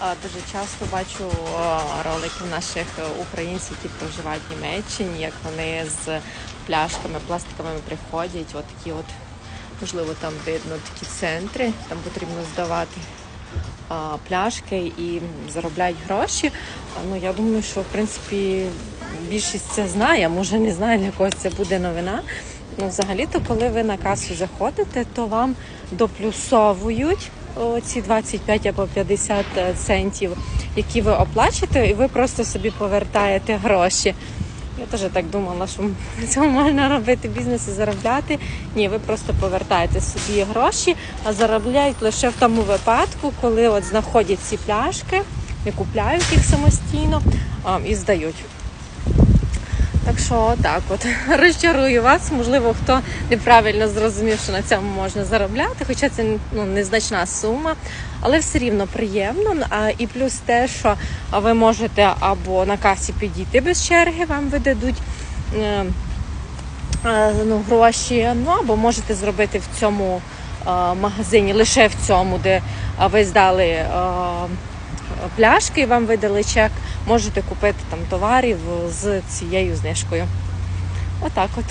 Дуже часто бачу а, ролики наших е, українців, які проживають в Німеччині, як вони з пляшками пластиковими приходять. От такі от, можливо, там видно такі центри, там потрібно здавати пляшки і заробляють гроші. Ну я думаю, що в принципі більшість це знає, може не знає, для когось це буде новина. Ну, взагалі-то, коли ви на касу заходите, то вам доплюсовують ці 25 або 50 центів, які ви оплачуєте, і ви просто собі повертаєте гроші. Я теж так думала, що цьому можна робити бізнес і заробляти. Ні, ви просто повертаєте собі гроші, а заробляють лише в тому випадку, коли от знаходять ці пляшки, не купляють їх самостійно а, і здають. Так що так от розчарую вас. Можливо, хто неправильно зрозумів, що на цьому можна заробляти, хоча це ну, незначна сума, але все рівно приємно. А, і плюс те, що ви можете або на касі підійти без черги, вам видадуть. е, е, Ну, гроші, ну або можете зробити в цьому е, магазині, лише в цьому, де ви здали е, пляшки вам видали чек, можете купити там товарів з цією знижкою. Отак от.